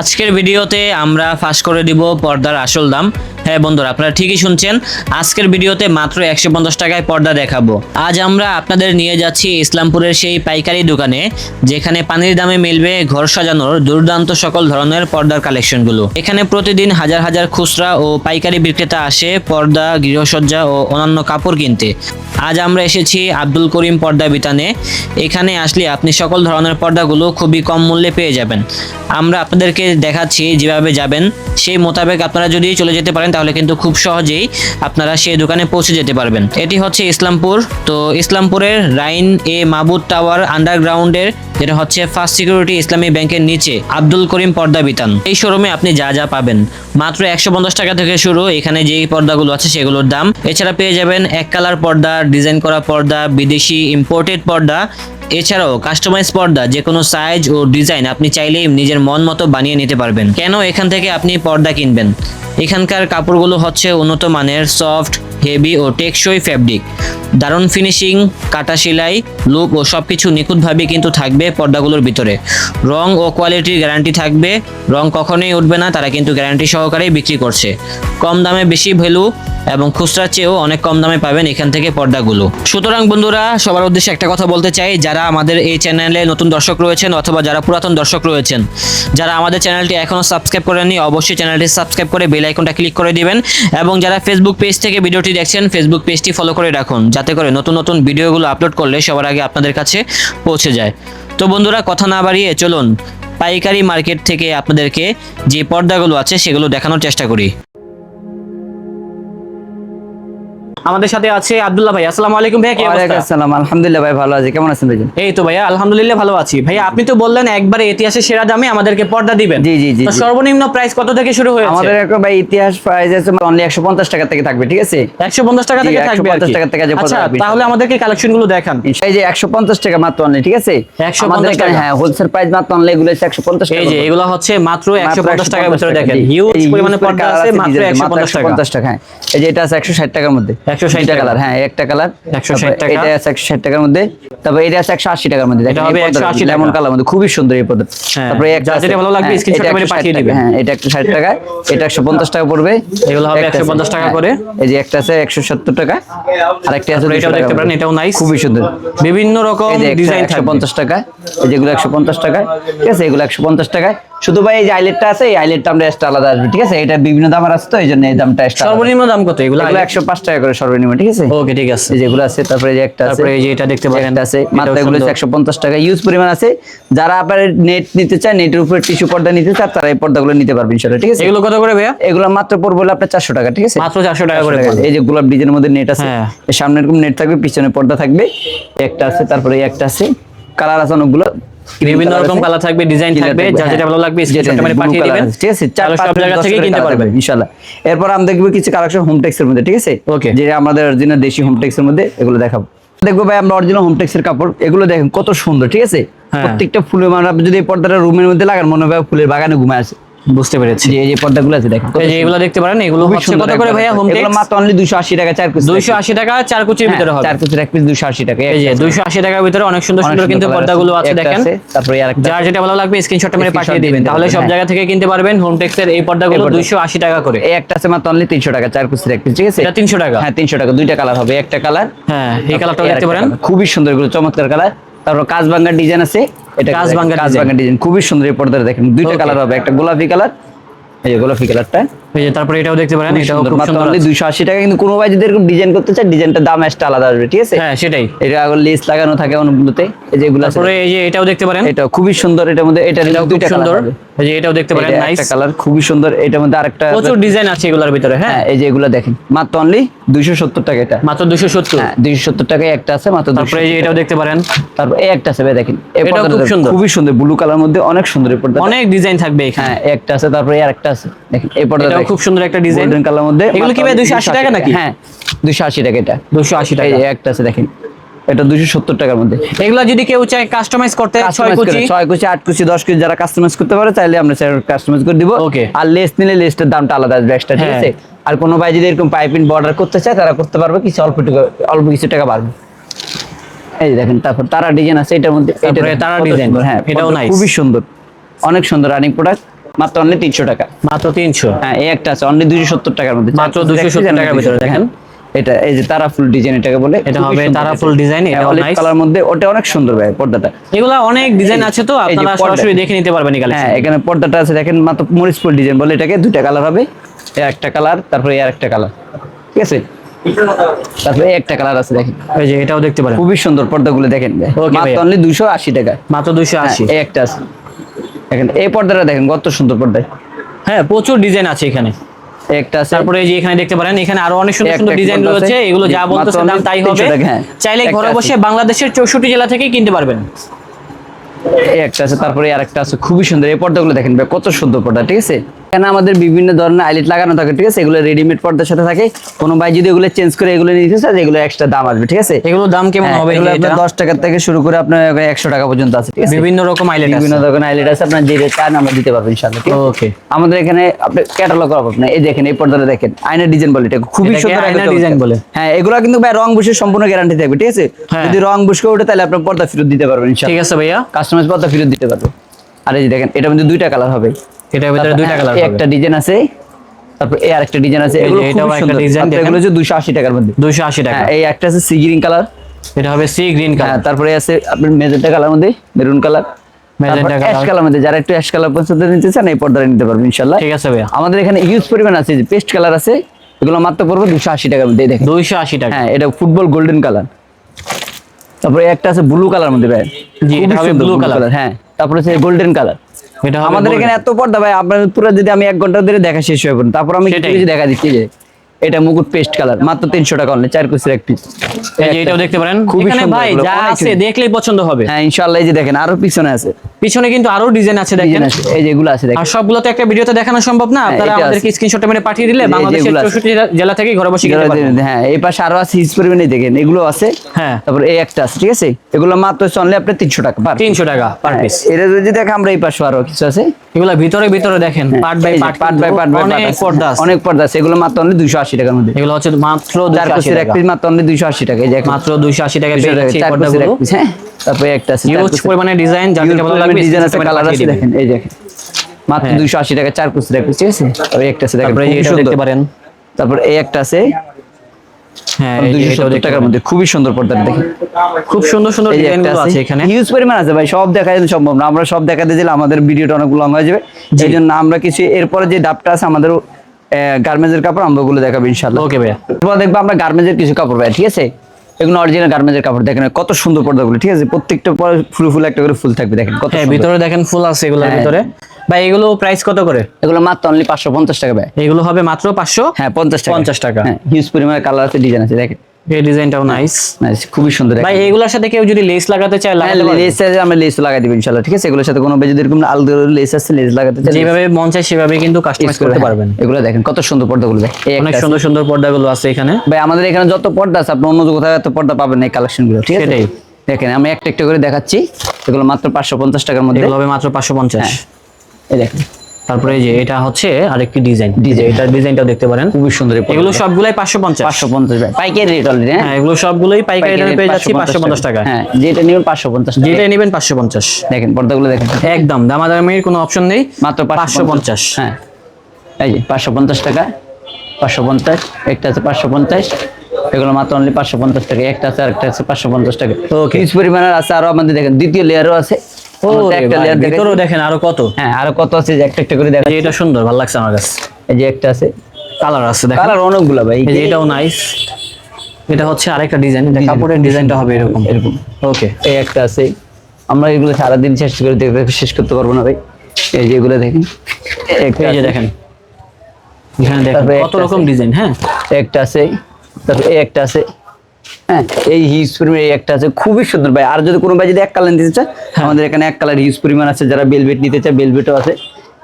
আজকের ভিডিওতে আমরা ফাঁস করে দিব পর্দার আসল দাম। হ্যাঁ বন্ধুরা, আপনারা ঠিকই শুনছেন। আজকের ভিডিওতে মাত্র একশো পঞ্চাশ টাকায় পর্দা দেখাবো। আজ আমরা আপনাদের নিয়ে যাচ্ছি ইসলামপুরের সেই পাইকারি দোকানে, যেখানে পানির দামে মিলবে ঘর সাজানোর দুর্দান্ত সকল ধরনের পর্দার কালেকশনগুলো। এখানে প্রতিদিন হাজার হাজার খুচরা ও পাইকারি বিক্রেতা আসে পর্দা, গৃহসজ্জা ও অন্যান্য কাপড় কিনতে। আজ আমরা এসেছি আব্দুল করিম পর্দা বিতানে। এখানে আসলে আপনি সকল ধরনের পর্দাগুলো খুবই কম মূল্যে পেয়ে যাবেন। আমরা আপনাদেরকে দেখাচ্ছি যেভাবে যাবেন। সেই মোতাবেক আপনারা যদি চলে যেতে পারেন তাহলে কিন্তু খুব সহজেই আপনারা সেই দোকানে পৌঁছে যেতে পারবেন। এটি হচ্ছে ইসলামপুর। তো ইসলামপুরের রাইন এ মাবুদ টাওয়ার আন্ডারগ্রাউন্ডের, যেটা হচ্ছে ফার্স্ট সিকিউরিটি ইসলামী ব্যাংকের নিচে, আব্দুল করিম পর্দা বিতান। এই শোরুমে আপনি যা যা পাবেন। মাত্র একশো পঞ্চাশ টাকা থেকে শুরু, এখানে যেই পর্দাগুলো আছে সেগুলোর দাম। এছাড়া পেয়ে যাবেন এক কালার পর্দা, ডিজাইন করা পর্দা, বিদেশি ইম্পোর্টেড পর্দা এছাড়াও কাস্টমাইজ পর্দা যে কোনো সাইজ ও ডিজাইন আপনি চাইলেই নিজের মন মতো বানিয়ে নিতে পারবেন। কেন এখান থেকে আপনি পর্দা কিনবেন? এখানকার কাপড়গুলো হচ্ছে উন্নত মানের সফট হেভি ও টেকসই ফ্যাব্রিক দারুণ ফিনিশিং কাটা সেলাই লুক ও সব কিছু নিখুঁতভাবে কিন্তু থাকবে পর্দাগুলোর ভিতরে। রং ও কোয়ালিটির গ্যারান্টি থাকবে। রং কখনোই উঠবে না, তারা কিন্তু গ্যারান্টি সহকারেই বিক্রি করছে। কম দামে বেশি ভ্যালু এবং খুচরার চেয়েও অনেক কম দামে পাবেন এখান থেকে পর্দাগুলো। সুতরাং বন্ধুরা, সবার উদ্দেশ্যে একটা কথা বলতে চাই, যারা আমাদের এই চ্যানেলে নতুন দর্শক রয়েছেন অথবা যারা পুরাতন দর্শক রয়েছেন, যারা আমাদের চ্যানেলটি এখনও সাবস্ক্রাইব করেননি, অবশ্যই চ্যানেলটি সাবস্ক্রাইব করে বেল আইকনটা ক্লিক করে দিবেন এবং যারা ফেসবুক পেজ থেকে ভিডিওটি দেখছেন ফেসবুক পেজটি ফলো করে রাখুন, যাতে করে নতুন নতুন ভিডিওগুলো আপলোড করলে সবার আগে আপনাদের কাছে পৌঁছে যায়। তো বন্ধুরা, কথা না বাড়িয়ে চলুন, পাইকারি মার্কেট থেকে আপনাদেরকে যে পর্দাগুলো আছে সেগুলো দেখানোর চেষ্টা করি। আমাদের সাথে আছে আব্দুল্লাহ ভাই। আসসালামু আলাইকুম ভাইয়া কি ওয়ালাইকুম আসসালাম। আলহামদুলিল্লাহ ভাই ভালো আছি। কেমন আছেন ভাইজান? এই তো ভাইয়া আলহামদুলিল্লাহ ভালো আছি। ভাইয়া আপনি তো বললেন একবারে ইতিহাসের সেরা দামে আমাদেরকে পর্দা দিবেন। জি, জি, জি, সর্বনিম্ন প্রাইস কত থেকে শুরু হয়েছে? আমাদের একটা ভাই ইতিহাস প্রাইস আছে অনলি একশো পঞ্চাশ টাকা থেকে থাকবে ঠিক আছে? একশো পঞ্চাশ টাকা থেকে থাকবে 150 টাকা থেকে আচ্ছা। তাহলে আমাদেরকে কালেকশনগুলো দেখান। এই যে একশো পঞ্চাশ টাকা মাত্র অনলি ঠিক আছে? 150 টাকা। হ্যাঁ হোলসেল প্রাইস মাত্র অনলি এগুলো হচ্ছে একশো পঞ্চাশ টাকা এই যে এগুলো হচ্ছে মাত্র একশো পঞ্চাশ টাকার ভিতরে দেখেন। হিউজ পরিমাণে পর্দা আছে মাত্র design, একশো পঞ্চাশ টাকা 150 টাকা। হ্যাঁ এই যে এটা আছে একশো ষাট টাকার মধ্যে। 160 টাকা। কালার হ্যাঁ একটা কালার। 160 টাকা। এটা আছে একশো ষাট টাকার মধ্যে তারপর এটা আছে একশো আশি টাকার মধ্যে। এটা হবে 180 লেমন কালার মধ্যে খুবই সুন্দর এই হ্যাঁ, তারপরে একটা যেটা ভালো লাগবে হ্যাঁ, screenshot এটা করে 160 পাঠিয়ে দিবেন। এটা একশো ষাট টাকা এটা একশো পঞ্চাশ টাকা পড়বে। এগুলো হবে 150 টাকা করে। এই যে একটা আছে একশো সত্তর টাকা আর একটা আছে তারপরে 200 এটাও টাকা দেখতে পারেন, এটাও nice। খুবই সুন্দর। বিভিন্ন রকম ডিজাইন থাকবে। টাকা এই যেগুলো একশো পঞ্চাশ টাকা ঠিক আছে এগুলো শুধু ভাই এই যে আইলেটটা আছে এই আইলেটটা আমরা এক্সট্রা আলাদা আসবে ঠিক আছে এটা বিভিন্ন দামের আছে তো এই জন্য এই দামটা এক্সট্রা সর্বনিম্ন দাম কত এগুলো? এগুলো একশো পাঁচ টাকা করে সর্বনিম্ন ঠিক আছে? ওকে ঠিক আছে। যেগুলো আছে তারপরে যে একটা আছে তারপরে এই যে এটা দেখতে পারেন আছে এটাও মাত্র এগুলো সুন্দর। একশো পঞ্চাশ টাকা। ইউজ পরিমাণ আছে। যারা নেট নিতে চায় নেটের উপরে টিস্যু পর্দা নিতে চায় তারা এই পর্দাগুলো নিতে পারবেন ইনশাআল্লাহ ঠিক আছে? এগুলো কত করে ভাইয়া? এগুলো মাত্র পড়বে হলো আপনার চারশো টাকা ঠিক আছে? মাত্র চারশো টাকা করে। এই যে গোলাপ ডিজাইনের মধ্যে নেট আছে হ্যাঁ। সামনে এরকম নেট থাকবে পিছনে পর্দা থাকবে একটা আছে তারপরে একটা আছে। কালার আছে অনেকগুলো। বিভিন্ন রকম কালার থাকবে ডিজাইন থাকবে যা যেটা ভালো লাগবে স্ক্রিনশট মানে পাঠিয়ে দিবেন। হ্যাঁ। ঠিক আছে চার পাঁচ জায়গা থেকে কিনতে পারবেন। ইনশাআল্লাহ এরপর আমরা দেখব কিছু কালেকশন হোমটেক্স এর মধ্যে ঠিক আছে? ওকে যে আমাদের অরিজিনাল দেশি হোমটেক্স এর মধ্যে এগুলো দেখাবো। দেখব ভাই আমরা অরিজিনাল হোমটেক্স এর কাপড় এগুলো দেখেন কত সুন্দর ঠিক আছে? হ্যাঁ। প্রত্যেকটা ফুলের মানে যদি এই পর্দাটা রুমের মধ্যে লাগান মনে হবে ফুলের বাগানে ঘুমায় আছে। বুঝতে পেরেছি। যে এই যে পর্দাগুলো আছে দেখেন এই যে এগুলো দেখতে পারেন এগুলো হচ্ছে কত করে ভাইয়া হোম এগুলো মাত্র অনলি 280 টাকা চার দুইশো আশি টাকা চার কুচির ভিতরে হবে। চার পিসের এক পিস 280 টাকা এই যে দুইশো আশি টাকার ভিতরে অনেক সুন্দর সুন্দর কিন্তু পর্দাগুলো আছে দেখেন। তারপরে আর একটা যার যেটা ভালো লাগবে স্ক্রিনশট মেরে পাঠিয়ে দিবেন। তাহলে সব জায়গা থেকে কিনতে পারবেন হোমটেক্সের এই পর্দাগুলো পর্দা। দুইশো আশি টাকা করে। এই একটা আছে মাত্র অনলি 300 টাকা চার পিসের এক পিস ঠিক আছে? এটা তিনশো টাকা। হ্যাঁ 300 টাকা দুইটা কালার হবে একটা কালার হ্যাঁ এই কালারটাও দেখতে পারেন। খুবই সুন্দর এগুলো চমৎকার কালার তারপর কাজবাঙ্গার ডিজাইন আছে এটা কাজবাঙ্গার ভাঙ্গার কাজ ডিজাইন খুবই সুন্দর এই পর্দাটা দেখেন। দুইটা কালার হবে একটা গোলাপি কালার। এই যে গোলাপি কালারটা। এই যে তারপরে এটাও দেখতে পারেন এটাও খুব সুন্দর আছে। 280 টাকা কিন্তু কোনো ভাই যদি এরকম ডিজাইন করতে চায় ডিজাইনটার দাম এক্সট্রা আলাদা আসবে ঠিক আছে? হ্যাঁ সেটাই। এটা আগে লেস লাগানো থাকে অনেকগুলোতে এই তারপরে এই যে এটাও দেখতে পারেন। এটা খুবই সুন্দর এটার মধ্যে এটা এটাও খুব সুন্দর। এই যে এটাও দেখতে পারেন নাইস একটা কালার খুবই সুন্দর এটার মধ্যে আরেকটা প্রচুর ডিজাইন আছে এগুলোর ভিতরে হ্যাঁ? হ্যাঁ এই যে এগুলো দেখেন মাত্র অনলি 270 টাকা এটা। মাত্র দুশো সত্তর? হ্যাঁ 270 টাকায় একটা আছে মাত্র তারপরে এই যে এটাও দেখতে পারেন। তারপর এই একটা আছে ভাই দেখেন খুব সুন্দর। খুবই সুন্দর ব্লু কালার মধ্যে অনেক সুন্দর এই পর্দা অনেক ডিজাইন থাকবে এখানে। হ্যাঁ একটা আছে তারপরে আরেকটা আছে দেখেন এই পর্দা খুব সুন্দর একটা ডিজাইন। গোল্ডেন কালার মধ্যে এগুলো কি ভাই 280 টাকা নাকি? হ্যাঁ 280 টাকা এটা। দুশো আশি এই একটা আছে দেখেন। এটা 270 টাকার মধ্যে। এগুলা যদি কেউ চায় কাস্টমাইজ করতে ছয় কাস্টমাইজ করে কুচি। ছয় কুচি আট কুচি দশ কুচি যারা কাস্টমাইজ করতে পারে চাইলে আমরা কাস্টমাইজ করে দিব. আর লেস নিলে লেসটার দামটা আলাদা আসবে এক্সট্রা ঠিক হ্যাঁ। আছে? আর কোনো ভাই যদি এরকম পাইপিং বর্ডার করতে চায় তারা করতে পারবে কিছু অল্প টাকা অল্প কিছু টাকা বাড়বে। এই দেখেন তারপর তারা ডিজাইন আছে এটার মধ্যে এটা তারা ডিজাইন হ্যাঁ এটাও nice। খুবই সুন্দর। অনেক সুন্দর রানিং প্রোডাক্ট মাত্র অনলি তিনশো টাকা। মাত্র তিনশো? হ্যাঁ এই একটা আছে অনলি দুশো সত্তর টাকার মধ্যে। মাত্র 270 টাকার ভিতরে দেখেন। এটা এই যে তারা ফুল ডিজাইন এটাকে বলে এটা হবে সুন্দর তারাফুল ডিজাইন, হ্যাঁ, এটাও olive nice। কালার মধ্যে ওটা অনেক সুন্দর ভাই পর্দাটা। এগুলা অনেক ডিজাইন আছে তো আপনারা সরাসরি দেখে নিতে পারবেন এই হ্যাঁ এখানে পর্দাটা আছে দেখেন মাত্র মরিচ ফুল ডিজাইন বলে এটাকে দুইটা কালার হবে। এই একটা কালার তারপরে এই একটা কালার ঠিক আছে? তারপরে একটা কালার আছে দেখেন। এই যে এটাও দেখতে পারেন। খুবই সুন্দর পর্দাগুলো দেখেন। মাত্র। অনলি দুশো আশি টাকা। মাত্র দুইশো হ্যাঁ, আশি এই একটা আছে। দেখেন এই পর্দাটা দেখেন কত সুন্দর পর্দা হ্যাঁ প্রচুর ডিজাইন আছে এখানে। একটা তারপরে এই যে এখানে দেখতে পারেন এখানে আরও অনেক সুন্দর ডিজাইন রয়েছে এগুলো যা মাত্র বলতেছে দাম তাই হবে। হ্যাঁ। চাইলে ঘরে বসে বাংলাদেশের চৌষট্টি জেলা থেকেই কিনতে পারবেন। এই একটা আছে তারপরে আর একটা আছে খুবই সুন্দর। এই পর্দাগুলো দেখেন কত সুন্দর পর্দা ঠিক আছে? এখানে আমাদের বিভিন্ন ধরনের আইলেট লাগানো থাকে ঠিক আছে? এগুলো রেডিমেড পর্দার সাথে থাকে। কোনো ভাই যদি এগুলো চেঞ্জ করে এগুলো নিতে চায় এগুলো এক্সট্রা দাম আসবে ঠিক আছে? এগুলোর দাম কেমন হ্যাঁ, হবে এগুলো আপনার দশ টাকা থেকে শুরু করে আপনার একশো টাকা পর্যন্ত আছে ঠিক আছে? বিভিন্ন রকম আইলেট বিভিন্ন ধরনের আইলেট আছে আপনার যে চান আমরা দিতে পারব ইনশাআল্লাহ? ওকে আমাদের এখানে আপনি ক্যাটালগ করব আপনি। এই দেখেন এই পর্দাটা দেখেন। আয়না ডিজাইন বলে এটা খুবই সুন্দর আয়না ডিজাইন বলে। হ্যাঁ এগুলো কিন্তু ভাই রং বুশের সম্পূর্ণ গ্যারান্টি থাকবে ঠিক আছে? হ্যাঁ। যদি রং বুশকে ওঠে তাহলে আপনার পর্দা ফেরত দিতে পারবেন ঠিক আছে ভাইয়া। কাস্টমাইজ পর্দা ফেরত দিতে পারবে। আর এই দেখেন এটা মধ্যে দুইটা কালার হবে। এটার ভিতরে দুইটা কালার একটা ডিজাইন আছে তারপর এই আরেকটা ডিজাইন আছে এগুলো খুব সুন্দর। হচ্ছে 280 টাকার মধ্যে। দুইশো আশি টাকা। হ্যাঁ এই একটা আছে সি গ্রিন কালার এটা হবে সি গ্রিন কালার তারপরে আছে আপনার মেজেন্টা কালার মধ্যে maroon colour Magenta ash colour মধ্যে যারা একটু অ্যাশ কালার পছন্দ নিতে চান এই পর্দাটা নিতে পারবেন ইনশাআল্লাহ। ঠিক আছে ভাইয়া। আমাদের এখানে পরিমাণ আছে যে পেস্ট কালার আছে এগুলো মাত্র পড়বে টাকার মধ্যে দেখেন। টাকা। হ্যাঁ এটা ফুটবল গোল্ডেন কালার তারপরে একটা আছে ব্লু কালার মধ্যে ভাই জি, এটা হবে সুন্দর blue blue colour। colour, হ্যাঁ। তারপরে আছে গোল্ডেন কালার আমাদের এখানে এত পর্দা ভাই আপনার পুরো যদি আমি এক ঘণ্টা ধরে দেখা শেষ হয়ে পড়ুন তারপর আমি কিছু দেখা দিচ্ছি যে। এটা মুকুট পেস্ট কালার মাত্র তিনশো টাকা অনলি চার কুচির এক পিস এই যে এটাও দেখতে পারেন। খুবই সুন্দর ভাই যা আছে দেখলেই পছন্দ হবে। হ্যাঁ ইনশাআল্লাহ এই যে দেখেন আরও পিছনে আছে। পিছনে কিন্তু আরও ডিজাইন আছে দেখেন। এই যে এগুলো আছে দেখেন। আর সবগুলো তো একটা ভিডিওতে দেখানো সম্ভব না? আপনারা এটা আমাদেরকে। স্ক্রিনশট মেরে পাঠিয়ে দিলে বাংলাদেশের এগুলো আছে। চৌষট্টি জেলা থেকে ঘরে বসে কিনতে পারবেন। হ্যাঁ এই পাশে আরও আছে হিউজ পরিমাণে দেখেন এগুলো আছে। হ্যাঁ। তারপর এই একটা আছে ঠিক আছে? এগুলো মাত্র চললে আপনার তিনশো টাকা পার তিনশো টাকা পার হ্যাঁ, পিস এটা যদি দেখে আমরা এই পাশে আরও কিছু আছে। এগুলো ভিতরে ভিতরে দেখেন part by part part by part অনেক পর্দা অনেক পর্দা এগুলো মাত্র অনলি দুইশো আশি টাকার মধ্যে। এগুলো হচ্ছে মাত্র চার দুশো আশি কুচির এক টাকা পিস মাত্র অনলি দুইশো আশি টাকা এই যে মাত্র দুইশো আশি টাকা পেয়ে যাচ্ছে পর্দাগুলো। পিস হ্যাঁ তারপরে একটা আছে হিউজ কুচির- পরিমাণে ডিজাইন যার Huge যেটা ভালো লাগবে ডিজাইন আছে কালার আছে দেখেন এই দেখেন মাত্র হ্যাঁ। দুইশো আশি টাকা চার কুচির এক ঠিক আছে। তারপরে একটা আছে দেখেন যে দেখতে পারেন। তারপর এই একটা আছে টাকার মধ্যে খুবই সুন্দর পর্দাটা দেখেন। খুব সুন্দর সুন্দর আছে এখানে। হিউজ পরিমাণ আছে ভাই সব দেখা যেতে সম্ভব না। আমরা সব দেখাতে দিলে আমাদের ভিডিওটা অনেক লং হয়ে যাবে। এই জন্য আমরা কিছু এরপরে যে ডাবটা আছে আমাদের গার্মেন্টসের কাপড় আমরা ওগুলো দেখাবো ইনশাল্লাহ ওকে ভাইয়া। এরপর দেখব আমরা গার্মেন্টসের কিছু কাপড় ভাই ঠিক আছে? এগুলো অরিজিনাল গার্মেন্টের কাপড় দেখেন কত সুন্দর পর্দাগুলো ঠিক আছে? প্রত্যেকটা পরে ফুল ফুল একটা করে ফুল থাকবে দেখেন কত হ্যাঁ ভিতরে দেখেন ফুল আছে এগুলোর হ্যাঁ। ভিতরে। ভাই এগুলো প্রাইস কত করে? এগুলো মাত্র অনলি পাঁচশো পঞ্চাশ টাকা ভাই। এগুলো হবে মাত্র পাঁচশো হ্যাঁ পঞ্চাশ টাকা। 50 টাকা। হ্যাঁ হিউজ পরিমাণের কালার আছে ডিজাইন আছে দেখেন। এই ডিজাইনটাও নাইস Nice, খুবই সুন্দর ভাই এগুলোর সাথে কেউ যদি লেস লাগাতে চায় লাগাতে পারবে। লেস আমরা লেস লাগাই দিব ইনশাল্লাহ ঠিক আছে? এগুলোর সাথে কোনো ভাই যদি এরকম আলদা লেস আছে লেস লাগাতে চাই যেভাবে মন চায় সেভাবে কিন্তু কাস্টমাইজ করতে হ্যাঁ। পারবেন। এগুলো দেখেন কত সুন্দর পর্দাগুলো এই অনেক সুন্দর সুন্দর পর্দাগুলো আছে এখানে। ভাই আমাদের এখানে যত পর্দা আছে আপনি অন্য কোথাও এত পর্দা পাবেন এই কালেকশনগুলো ঠিক আছে? সেটাই। দেখেন আমি একটা একটা করে দেখাচ্ছি এগুলো মাত্র পাঁচশো পঞ্চাশ টাকার মধ্যে। এগুলো হবে মাত্র পাঁচশো পঞ্চাশ। হ্যাঁ। এই দেখেন। তারপরে এই যে এটা হচ্ছে আরেকটি ডিজাইন। ডিজাইন। এটার ডিজাইনটাও দেখতে পারেন। খুবই সুন্দর এগুলো সবগুলাই পাঁচশো পঞ্চাশ। পাঁচশো পঞ্চাশ ভাই। পাইকারি রেট অলরেডি হ্যাঁ? হ্যাঁ এগুলো সবগুলোই পাইকারি পেয়ে যাচ্ছি পাঁচশো পঞ্চাশ টাকা। হ্যাঁ যেটা নেবেন পাঁচশো পঞ্চাশ টাকা। যেটা নেবেন পাঁচশো পঞ্চাশ। দেখেন পর্দাগুলো দেখেন। একদম দামাদামির কোনো অপশন নেই মাত্র পাঁচশো পঞ্চাশ। হ্যাঁ। এই যে পাঁচশো পঞ্চাশ টাকা পাঁচশো পঞ্চাশ একটা আছে পাঁচশো পঞ্চাশ। এগুলো মাত্র অনলি পাঁচশো পঞ্চাশ টাকা একটা আছে আরেকটা আছে পাঁচশো পঞ্চাশ টাকা। Okay. হিউজ পরিমাণের আছে আরও আমাদের দেখেন দ্বিতীয় লেয়ারও আছে। ভিতরেও দেখেন আরও কত। হ্যাঁ আরও কত আছে একটা একটা করে দেখা এই এটা সুন্দর ভালো লাগছে আমার কাছে। এই যে একটা আছে। কালার আছে দেখেন। কালার অনেকগুলো ভাই এটাও নাইস এটা হচ্ছে আরেকটা ডিজাইন কাপড়ের ডিজাইনটা হবে এরকম। এরকম। ওকে এই একটা আছে। আমরা এগুলো সারাদিন শেষ করে দেখতে শেষ করতে পারব না ভাই। এই যে এগুলো দেখেন। একটা এই যে দেখেন। এখানে দেখেন কত রকম ডিজাইন হ্যাঁ? একটা আছে। তারপর এই একটা আছে। হ্যাঁ এই হিউজ পরিমাণ একটা আছে খুবই সুন্দর ভাই। আর যদি কোনো ভাই যদি এক কালার নিতে চায় আমাদের এখানে এক কালার হিউজ পরিমাণ আছে যারা বেলভেট নিতে চায় বেলভেটও আছে।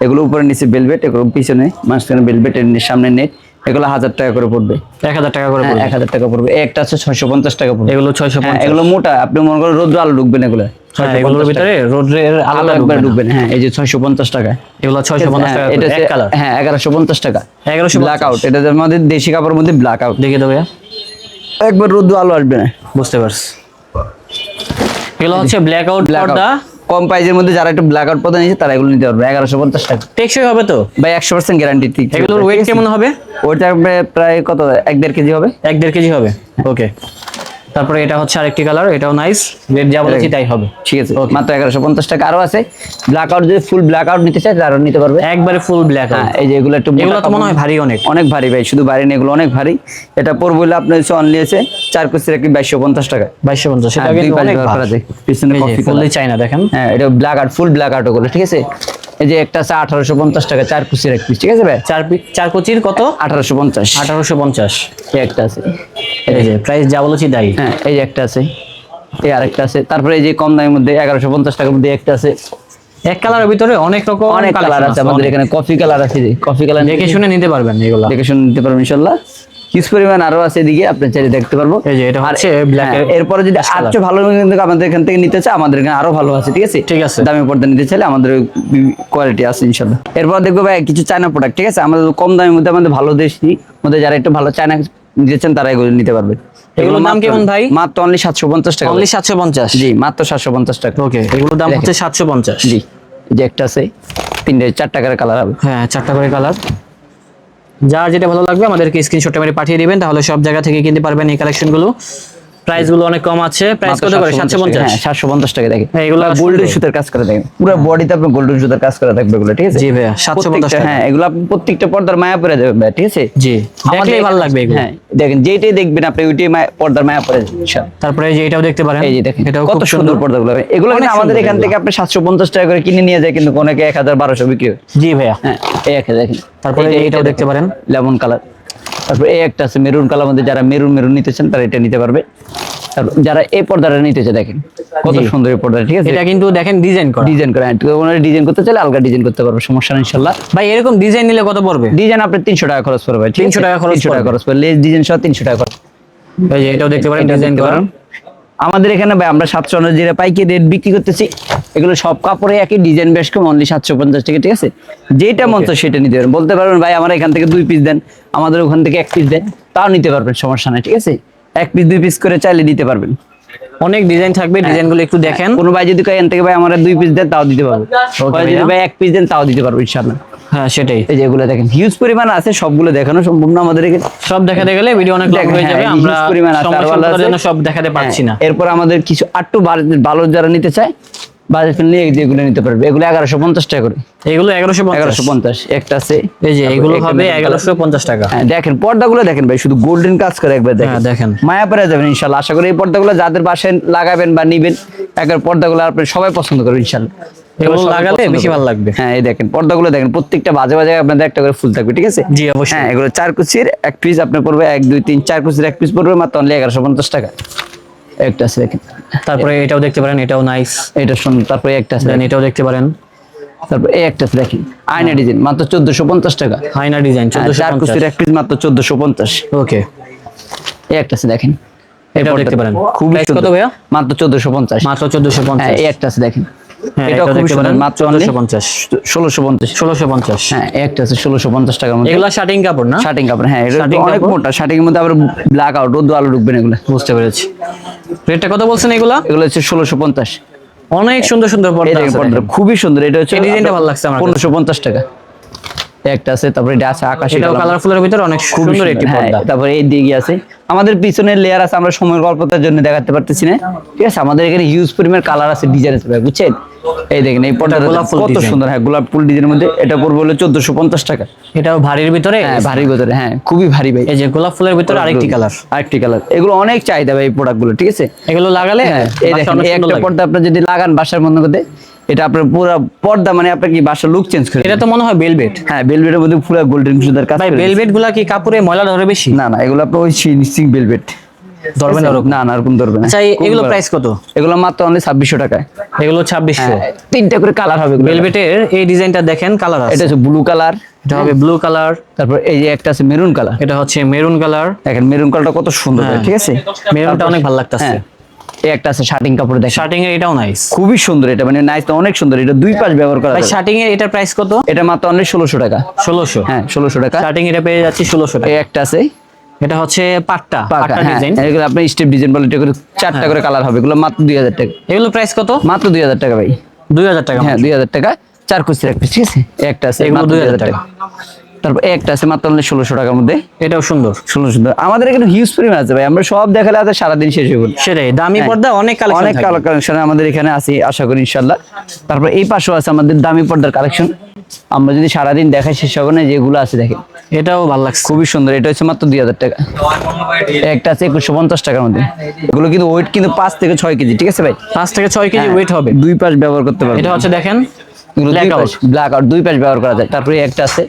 এগুলো উপরে নিচে বেলভেট এগুলো পিছনে মাঝখানে বেলভেট সামনে নেট এগুলো হাজার টাকা করে পড়বে। এক হাজার টাকা করে হ্যাঁ এক হাজার টাকা পড়বে। একটা আছে ছয়শো পঞ্চাশ টাকা পড়বে। এগুলো ছয়শো হ্যাঁ এগুলো মোটা আপনি মনে করেন রোদ্র আলো ঢুকবেন এগুলো? হ্যাঁ এগুলোর ভিতরে রোডের আলো আলাদা একবার ঢুকবেন হ্যাঁ এই যে ছয়শো পঞ্চাশ টাকা। এগুলো ছয়শো পঞ্চাশ হ্যাঁ, টাকা এটা হ্যাঁ এগারোশো পঞ্চাশ টাকা। 1150 ব্ল্যাক আউট এটা আমাদের দেশি কাপড়ের মধ্যে ব্ল্যাক আউট দেখে দেবে একবার রোদ্র আলো আসবে না। বুঝতে পারছি। এগুলো হচ্ছে ব্ল্যাক আউট পর্দা। কম প্রাইজের মধ্যে যারা একটু ব্ল্যাক আউট পর্দা নিয়েছে তারা এগুলো নিতে পারবে। এগারোশো পঞ্চাশ টাকা। টেকসই হবে তো? ভাই একশো পার্সেন্ট গ্যারান্টি ঠিক এগুলোর ওয়েট কেমন হবে? ওইটা প্রায় কত? এক দেড় কেজি হবে। এক দেড় কেজি হবে? ওকে তারপরে এটা হচ্ছে আরেকটি কালার এটাও নাইস রেড যা বলেছি তাই হবে। ঠিক আছে। মাত্র এগারোশো পঞ্চাশ টাকা আরও আছে। ব্ল্যাক আউট যদি ফুল ব্ল্যাক আউট নিতে চায় তারাও নিতে পারবে। একবারে ফুল ব্ল্যাক হ্যাঁ এই যে এগুলো একটু এগুলো তো মনে হয় ভারী অনেক। অনেক ভারী ভাই শুধু ভারী না এগুলো অনেক ভারী। এটা পড়ব হলে আপনার হচ্ছে অনলি আছে চার কুচির একটি বাইশশো পঞ্চাশ টাকা। বাইশশো পঞ্চাশ সেটা হ্যাঁ, কিন্তু অনেক করা পিছনে কফি ফুললি চাই না দেখেন। হ্যাঁ এটা black out full black out ওগুলো ঠিক আছে? এই যে একটা আছে আঠারোশো পঞ্চাশ টাকা চার কুচির এক পিস ঠিক আছে ভাই? চার চার কোচির কত? আঠারোশো পঞ্চাশ। আঠারোশো পঞ্চাশ। এই একটা আছে। এই যে প্রাইস যা বলেছি তাই। হ্যাঁ এই যে একটা আছে। এই আরেকটা আছে। তারপরে এই যে কম দামের মধ্যে এগারোশো পঞ্চাশ টাকার মধ্যে একটা আছে। এক কালারের ভিতরে অনেক রকম অনেক কালার আছে আমাদের এখানে। কফি কালার আছে যে কফি কালার দেখে শুনে নিতে পারবেন এগুলো। দেখে শুনে নিতে পারবেন ইনশাল্লাহ। হিউজ পরিমাণ আরও আছে এদিকে আপনি চাইলে দেখতে পারব। এই যে এটা হচ্ছে black হ্যাঁ, এরপরে যদি আর ভালো কিন্তু আমাদের এখান থেকে নিতে চায় আমাদের এখানে আরও ভালো আছে ঠিক আছে? ঠিক আছে। দামি পর্দা নিতে চাইলে আমাদের কোয়ালিটি আছে ইনশাল্লাহ এরপর দেখব ভাই কিছু চায়না প্রোডাক্ট ঠিক আছে? আমাদের কম দামের মধ্যে আমাদের ভালো দেশি মধ্যে যারা একটু ভালো চায়না নিতে চান তারা এগুলো নিতে পারবে। এগুলোর দাম কেমন ভাই? মাত্র অনলি সাতশো পঞ্চাশ টাকা অনলি সাতশো পঞ্চাশ? জি মাত্র সাতশো পঞ্চাশ টাকা। ওকে এগুলোর দাম হচ্ছে সাতশো পঞ্চাশ। জি যে একটা আছে তিনটে চার টাকার কালার হবে। হ্যাঁ চারটা করে কালার। যার যেটা ভালো লাগবে আমাদেরকে স্ক্রিনশটটা মেরে পাঠিয়ে দিবেন, তাহলে সব জায়গা থেকে কিনতে পারবেন এই কালেকশনগুলো প্রাইসগুলো অনেক কম আছে। প্রাইস কত করে? সাতশো পঞ্চাশ? হ্যাঁ সাতশো পঞ্চাশ টাকা দেখেন। হ্যাঁ, এগুলো গোল্ডেন সুতার কাজ করে দেখেন। পুরো বডিতে আপনার গোল্ডেন সুতার কাজ করা থাকবে এগুলো ঠিক আছে? জি ভাইয়া, 750 টাকা। হ্যাঁ এগুলো আপনি প্রত্যেকটা পর্দার মায়া পরে ভাই ঠিক আছে? জি দেখলেই ভালো লাগবে এগুলো। হ্যাঁ দেখেন যেটাই দেখবেন আপনি ওইটাই পর্দার মায়া পরে তারপরে এই যে এটাও দেখতে পারেন। এই যে দেখেন এটাও কত খুব সুন্দর পর্দাগুলো। এগুলো কিন্তু আমাদের এখান থেকে আপনি সাতশো পঞ্চাশ টাকা করে কিনে নিয়ে যায় কিন্তু অনেকে এক হাজার বারোশো বিক্রি হয়। জি ভাইয়া। হ্যাঁ এই দেখেন। তারপরে এইটাও দেখতে পারেন। লেমন কালার তারপর এই একটা আছে মেরুন কালার মধ্যে যারা মেরুন মেরুন নিতে চান তারা এটা নিতে পারবে। তারপর যারা এই পর্দাটা নিতে চায় দেখেন কত সুন্দর এই পর্দা ঠিক আছে? এটা কিন্তু দেখেন ডিজাইন করা। ডিজাইন করে ওনারা ডিজাইন করতে চাইলে আলগা ডিজাইন করতে পারবে সমস্যা নেই ইনশাল্লাহ। ভাই এরকম ডিজাইন নিলে কত পড়বে? ডিজাইন আপনার তিনশো টাকা খরচ পড়বে 300 টাকা খরচ তিনশো টাকা খরচ পড়বে লেস ডিজাইন সহ তিনশো টাকা খরচ। যে এটাও দেখতে পারেন ডিজাইন করা। আমাদের এখানে ভাই আমরা সাতশো যেটা পাইকে রেট বিক্রি করতেছি। এগুলো সব কাপড়ে একই ডিজাইন বেশ কম অনলি সাতশো পঞ্চাশ টাকা ঠিক আছে? যেটা মন চায় সেটা নিতে পারবেন। বলতে পারবেন ভাই আমার এখান থেকে দুই পিস দেন। আমাদের ওখান থেকে এক পিস দেন। তাও নিতে পারবেন সমস্যা নাই ঠিক আছে? এক পিস দুই পিস করে চাইলে নিতে পারবেন। অনেক ডিজাইন থাকবে ডিজাইনগুলো একটু দেখেন। কোনো ভাই যদি এখান থেকে ভাই আমার দুই পিস দেন তাও দিতে পারব। যদি ভাই এক পিস দেন তাও দিতে পারব ইনশাল্লাহ হ্যাঁ সেটাই। এই যে এগুলো দেখেন হিউজ পরিমাণ আছে সবগুলো দেখানো না আমাদের এখানে। সব দেখাতে গেলে ভিডিও অনেক লং হয়ে হ্যাঁ, যাবে আমরা পরিমাণ আছে, সব দেখাতে পারছি না। হ্যাঁ, এরপর আমাদের কিছু আটটু ভালো যারা নিতে চায় বাজেট ফ্রেন্ডলি যেগুলো নিতে পারবে এগুলো এগারোশো পঞ্চাশ টাকা করে। এগুলো এগারোশো এগারোশো পঞ্চাশ একটা আছে। এই যে এগুলো হবে এগারোশো পঞ্চাশ টাকা। হ্যাঁ দেখেন পর্দাগুলো দেখেন ভাই শুধু গোল্ডেন কাজ করে একবার দেখেন। হ্যাঁ, দেখেন। মায়া পেরে যাবেন ইনশাল্লাহ। আশা করি এই পর্দাগুলো যাদের বাসায় লাগাবেন বা নিবেন একবার পর্দাগুলো আপনি সবাই পছন্দ করবেন ইনশাল্লাহ। এগুলো লাগালে বেশি ভালো লাগবে। হ্যাঁ এই দেখেন পর্দাগুলো দেখেন প্রত্যেকটা বাজে বাজে আপনাদের একটা করে ফুল থাকবে ঠিক আছে? জি, অবশ্যই। হ্যাঁ এগুলো চার কুচির এক পিস আপনার পড়বে এক দুই তিন চার কুচির এক পিস পড়বে মাত্র অনলি এগারোশো পঞ্চাশ টাকা। একটা আছে দেখেন। তারপরে এটাও দেখতে পারেন এটাও নাইস এটা শুন তারপরে একটা আছে দেন এটাও দেখতে পারেন। তারপর এই একটা আছে দেখেন আয়না ডিজাইন মাত্র চোদ্দশো পঞ্চাশ টাকা। আয়না ডিজাইন হ্যাঁ, চোদ্দশো চার কুচির এক পিস মাত্র চোদ্দশো পঞ্চাশ। ওকে। এই একটা আছে দেখেন। এটাও দেখতে পারেন। খুব কত ভাইয়া? মাত্র চোদ্দশো পঞ্চাশ। মাত্র চোদ্দশো হ্যাঁ পঞ্চাশ এই একটা আছে দেখেন। হ্যাঁ, এটাও এটাও খুবই সুন্দর। মাত্র 1450 ষোলোশো পঞ্চাশ। হ্যাঁ একটা আছে ষোলোশো পঞ্চাশ টাকার মধ্যে এগুলা শার্টিং কাপড় না? শার্টিং কাপড় হ্যাঁ এটা অনেক মোটা শার্টিং এর মধ্যে আবার ব্ল্যাক আউট রোদ আলো ঢুকবেন এগুলো বুঝতে পেরেছি। রেটটা কত বলছেন এগুলা? এগুলো হচ্ছে ষোলোশো পঞ্চাশ। অনেক সুন্দর সুন্দর পর্দা আছে খুবই সুন্দর এটা হচ্ছে ডিজাইনটা ভালো লাগছে আমার কাছে। পনেরোশো পঞ্চাশ টাকা। একটা আছে তারপরে এটা আছে আকাশি এটাও কালার। কালারফুলের ভিতরে অনেক সুন্দর একটি হ্যাঁ, পর্দা। তারপরে এই দিকে আছে। আমাদের পিছনের লেয়ার আছে আমরা সময়ের গল্পতার জন্য দেখাতে পারতেছি না। ঠিক আছে আমাদের এখানে হিউজ পরিমাণ কালার আছে ডিজাইন আছে বুঝছেন? এই দেখেন এই পর্দাটা গোলাপ ফুল কত সুন্দর হ্যাঁ গোলাপ ফুল ডিজাইনের মধ্যে এটা পড়বে হলো চোদ্দশো পঞ্চাশ টাকা। এটাও ভারীর ভিতরে? হ্যাঁ ভারী ভিতরে হ্যাঁ খুবই ভারী ভাই। এই যে গোলাপ ফুলের ভিতরে আরেকটি কালার আরেকটি কালার এগুলো অনেক চাহিদা ভাই এই প্রোডাক্টগুলো ঠিক আছে? এগুলো লাগালে হ্যাঁ এই দেখেন এই একটা পর্দা আপনি যদি লাগান বাসার মধ্যে এটা আপনার পুরো পর্দা মানে আপনার কি বাসার লুক চেঞ্জ করে এটা তো মনে হয় বেলভেট হ্যাঁ বেলভেটের মধ্যে পুরো গোল্ডেন সুতার কাজ ভাই বেলভেটগুলা কি কাপড়ে ময়লা ধরে বেশি? না না এগুলো আপনার ওই সিং বেলভেট ধরবে না না না এরকম ধরবে না। আচ্ছা এগুলো প্রাইস কত? এগুলো মাত্র অনলি ছাব্বিশশো টাকায়। এগুলো ছাব্বিশশো। হ্যাঁ, তিনটা করে কালার হবে এগুলো। বেলভেটের এই ডিজাইনটা দেখেন কালার আছে। এটা হচ্ছে ব্লু কালার এটা হবে ব্লু কালার তারপর এই যে একটা আছে মেরুন কালার এটা হচ্ছে মেরুন কালার দেখেন মেরুন কালারটা কত সুন্দর হ্যাঁ। ঠিক আছে? মেরুনটা অনেক ভালো লাগতেছে। হ্যাঁ এই একটা আছে শার্টিং কাপড় দেখেন। শার্টিং এর এটাও নাইস খুবই সুন্দর এটা মানে নাইস অনেক সুন্দর এটা দুই পাশ ব্যবহার করা ভাই যায় শার্টিং এর এটার প্রাইস কত? এটা মাত্র অনলি ষোলোশো টাকা। ষোলোশো? হ্যাঁ ষোলোশো টাকা। শার্টিং এটা পেয়ে যাচ্ছি ষোলোশো টাকা। এই একটা আছে এটা হচ্ছে পাট্টা পাট্টা হ্যাঁ ডিজাইন এগুলো আপনি স্টেপ ডিজাইন বলে এটা করে চারটা করে কালার হবে এগুলো মাত্র দুই হাজার টাকা। এগুলো প্রাইস কত? মাত্র দুই হাজার টাকা ভাই। দুই হাজার টাকা হ্যাঁ দুই হাজার টাকা চার কুচির এক পিস ঠিক আছে? একটা আছে এগুলো মাত্র 2000 2000 টাকা। তারপর একটা আছে মাত্র ষোলোশো টাকার মধ্যে। এটাও সুন্দর। ষোলোশো আমাদের এখানে হিউজ পরিমাণ আছে ভাই। আমরা সব দেখালে আছে সারাদিন শেষ হয়ে গেল সেটাই দামি পর্দা অনেক অনেক কালেকশন আমাদের এখানে আছে আশা করি ইনশাল্লাহ তারপর এই পাশেও আছে আমাদের দামি পর্দার কালেকশন আমরা যদি সারাদিন দেখাই শেষ হবে না যেগুলো আছে দেখেন। এটাও ভালো লাগছে। খুবই সুন্দর। এটা হচ্ছে মাত্র দুই হাজার টাকা। একটা আছে একুশশো পঞ্চাশ টাকার মধ্যে। এগুলো কিন্তু ওয়েট কিন্তু পাঁচ থেকে ছয় কেজি ঠিক আছে ভাই? পাঁচ থেকে ছয় কেজি হ্যাঁ, ওয়েট হবে। দুই পাশ ব্যবহার করতে পারবে। এটা হচ্ছে দেখেন ব্ল্যাক। আউট দুই পাশ ব্যবহার করা যায়। তারপরে একটা আছে।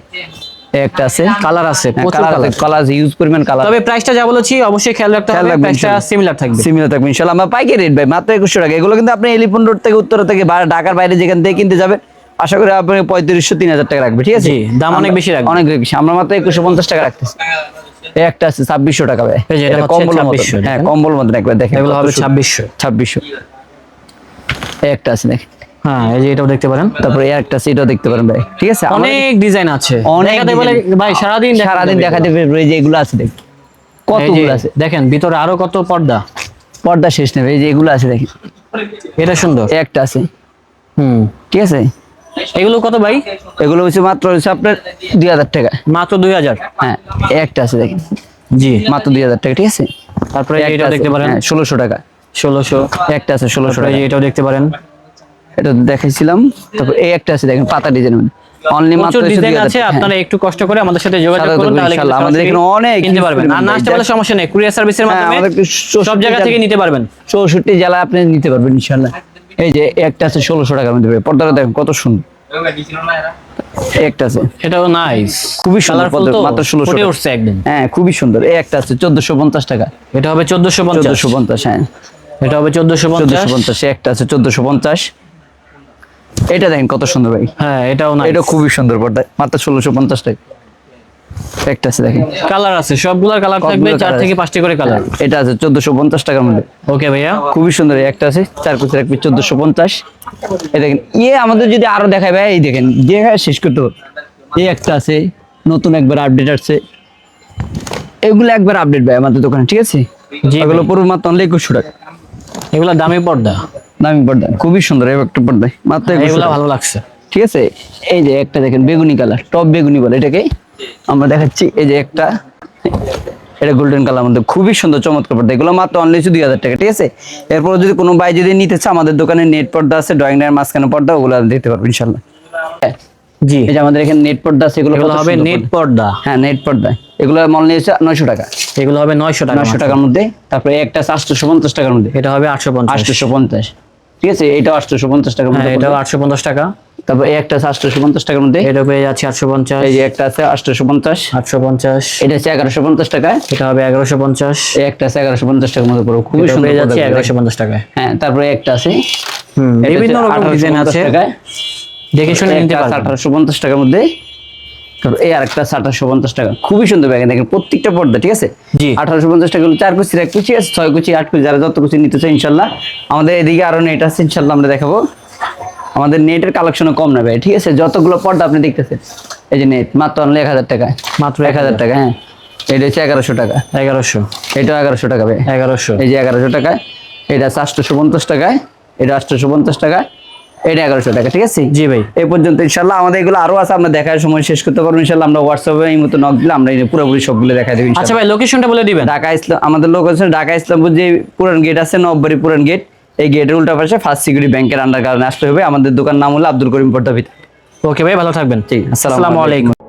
একটা আছে কালার আছে প্রচুর কালার কালার ইউজ পরিমাণ কালার তবে প্রাইসটা যা বলেছি অবশ্যই খেয়াল রাখতে হবে প্রাইসটা সিমিলার থাকবে। সিমিলার থাকবে ইনশাল্লাহ আমরা পাইকারি রেট ভাই মাত্র একুশশো টাকা। এগুলো কিন্তু আপনি এলিফুন রোড থেকে উত্তর থেকে ঢাকার বাইরে যেখান থেকে কিনতে যাবেন আশা করি আপনি পঁয়ত্রিশশো তিন হাজার টাকা রাখবে ঠিক আছে? দাম অনেক বেশি রাখবে। অনেক বেশি। আমরা মাত্র একুশশো পঞ্চাশ টাকা রাখতেছি। একটা আছে ছাব্বিশশো টাকা ভাই। এই এটা কম্বল 2600 হ্যাঁ কম্বল মতন একবার দেখেন। এগুলো হবে কত সুন্দর। ছাব্বিশশো। ছাব্বিশশো। এই একটা আছে দেখেন। হ্যাঁ এই যে এটাও দেখতে পারেন। তারপরে এই একটা দেখতে পারেন ভাই। ঠিক আছে? অনেক ডিজাইন আছে। অনেক বলে ভাই সারাদিন সারাদিন দেখাতে পারবে যে এগুলো আছে দেখ। কতগুলো আছে? দেখেন ভিতরে আরও কত পর্দা? পর্দা শেষ নেবে এই যে এগুলো আছে দেখেন এটা সুন্দর। একটা আছে। হুম। ঠিক আছে? এগুলো কত ভাই? এগুলো হচ্ছে মাত্র হচ্ছে আপনার দুই হাজার টাকা। মাত্র দুই হাজার? হ্যাঁ একটা আছে দেখেন জি। মাত্র দুই হাজার টাকা ঠিক আছে? তারপরে আছে, দেখতে পারেন। হ্যাঁ, ষোলোশো টাকা। ষোলোশো। একটা আছে ষোলোশো টাকা। এটাও দেখতে পারেন। এটা দেখাইছিলাম। তারপর এই একটা আছে দেখেন পাতা ডিজাইন অনলি মাত্র ডিজাইন আছে আপনারা একটু কষ্ট করে আমাদের সাথে যোগাযোগ করুন তাহলে ইনশাআল্লাহ। আমাদের এখানে অনেক কিনতে পারবেন। আর না আসতে পারলে সমস্যা নেই কুরিয়ার সার্ভিসের হ্যাঁ, মাধ্যমে সব জায়গা থেকে নিতে পারবেন। চৌষট্টি জেলা আপনি নিতে পারবেন ইনশাল্লাহ এই যে একটা আছে ষোলোশো টাকার মধ্যে পর্দাটা দেখেন কত সুন্দর। একটা আছে। এটাও নাইস খুবই সুন্দর কালারফুল তো মাত্র 1600 টাকা। উঠছে একদম। হ্যাঁ খুবই সুন্দর। এই একটা আছে চোদ্দশো পঞ্চাশ টাকা। এটা হবে চোদ্দশো পঞ্চাশ। চোদ্দশো পঞ্চাশ হ্যাঁ। এটা হবে চোদ্দশো পঞ্চাশ। চোদ্দশো পঞ্চাশ এই একটা আছে চোদ্দশো পঞ্চাশ। এটা দেখেন কত সুন্দর ভাই। হ্যাঁ এটাও না এটা খুবই সুন্দর পর্দা মাত্র ষোলোশো পঞ্চাশ টাকা। একটা আছে দেখেন। কালার আছে সবগুলোর কালার থাকবে চার থেকে পাঁচটি করে কালার। এটা আছে চোদ্দশো পঞ্চাশ টাকার মধ্যে। ওকে ভাইয়া। খুবই সুন্দর একটা আছে চার কুচের এক চোদ্দশো পঞ্চাশ। এই দেখেন ইয়ে আমাদের যদি আরও দেখায় ভাই এই দেখেন দেখায় শেষ করতে এই একটা আছে নতুন একবার আপডেট আসছে। এগুলো একবার আপডেট ভাই আমাদের দোকানে ঠিক আছে? জি এগুলো পুরো মাত্র অনলি একুশশো টাকা। এগুলো দামি পর্দা। দামি পর্দা। খুবই সুন্দর এই একটা পর্দায় মাত্র এগুলো ভালো লাগছে। ঠিক আছে? এই যে একটা দেখেন বেগুনি কালার টপ বেগুনি বলে এটাকে। আমরা দেখাচ্ছি এই যে একটা। এটা গোল্ডেন কালার মধ্যে খুবই সুন্দর চমৎকার পর্দা। এগুলো মাত্র অনলি দুই হাজার টাকা ঠিক আছে? এরপর যদি কোনো ভাই যদি নিতে চায় আমাদের দোকানে নেট পর্দা আছে ড্রয়িং এর মাঝখানে পর্দা ওগুলো দিতে পারব ইনশাল্লাহ জি। এই যে আমাদের এখানে নেট পর্দা আছে এগুলো হবে নেট পর্দা। পর্দা। হ্যাঁ নেট পর্দা। এগুলো মল নিয়েছে নয়শো টাকা। এগুলো হবে নয়শো টাকা নয়শো টাকার মধ্যে। তারপরে একটা আছে আটশোশো পঞ্চাশ টাকার মধ্যে। এটা হবে আটশো পঞ্চাশ। আটশোশো পঞ্চাশ। ঠিক আছে? এটা আটশোশো পঞ্চাশ টাকার হ্যাঁ এটাও আটশো পঞ্চাশ টাকা। তারপর এই একটা আছে আটশোশো পঞ্চাশ টাকার মধ্যে। এটা পেয়ে যাচ্ছে আটশো পঞ্চাশ। এই যে একটা আছে আটশোশো পঞ্চাশ। আটশো পঞ্চাশ। এটা হচ্ছে এগারোশো পঞ্চাশ টাকা এটা হবে এগারোশো পঞ্চাশ। এই একটা আছে এগারোশো পঞ্চাশ টাকার মধ্যে পড়বে। খুবই সুন্দর পেয়ে যাচ্ছে এগারোশো পঞ্চাশ টাকায়। হ্যাঁ তারপরে একটা আছে। হুম বিভিন্ন রকম ডিজাইন আছে। দেখে শুনে নিতে পারবেন। আঠারোশো পঞ্চাশ টাকার মধ্যে। এই আরেকটা আছে আঠারোশো পঞ্চাশ টাকা। খুবই সুন্দর ব্যাগ। দেখেন প্রত্যেকটা পর্দা ঠিক আছে? জি। আঠারোশো পঞ্চাশ টাকা হলো চার কুচি এক কুচি আছে ছয় কুচি আট কুচি যারা যত কুচি নিতে চাই ইনশাল্লাহ। আমাদের এদিকে আরও নেট আছে ইনশাল্লাহ আমরা দেখাবো। আমাদের নেটের কালেকশনও কম নেবে ঠিক আছে? যতগুলো পর্দা আপনি দেখতেছেন এই যে নেট মাত্র অনলি এক হাজার টাকা মাত্র এক হাজার টাকা হ্যাঁ। এটা হচ্ছে এগারোশো টাকা। এগারোশো। এটাও এগারোশো টাকা ভাই। এগারোশো। এই যে এগারোশো টাকা এটা আছে আটশোশো পঞ্চাশ টাকায়। এটা আটশোশো পঞ্চাশ টাকা। এটা এগারোশো টাকা ঠিক আছে? জি ভাই। এ পর্যন্ত ইনশাল্লাহ আমাদের এগুলো আরও আছে আমরা দেখার সময় শেষ করতে পারব ইনশাল্লাহ আমরা হোয়াটসঅ্যাপে এই মতো নক দিলে আমরা পুরোপুরি সবগুলো দেখা দেবো আচ্ছা। ভাই লোকেশনটা বলে দিবেন। ঢাকা ইসলাম আমাদের লোকেশন ঢাকা ইসলামপুর যে পুরান গেট আছে নব্বরী পুরান গেট এই গেটের উল্টা পাশে ফার্স্ট সিকিউরিটি ব্যাংকের আন্ডার কারণে আসতে হবে। আমাদের দোকান নাম হলো আব্দুল করিম পর্দা ওকে ভাই ভালো থাকবেন। ঠিক আছে, আসসালামু। আলাইকুম।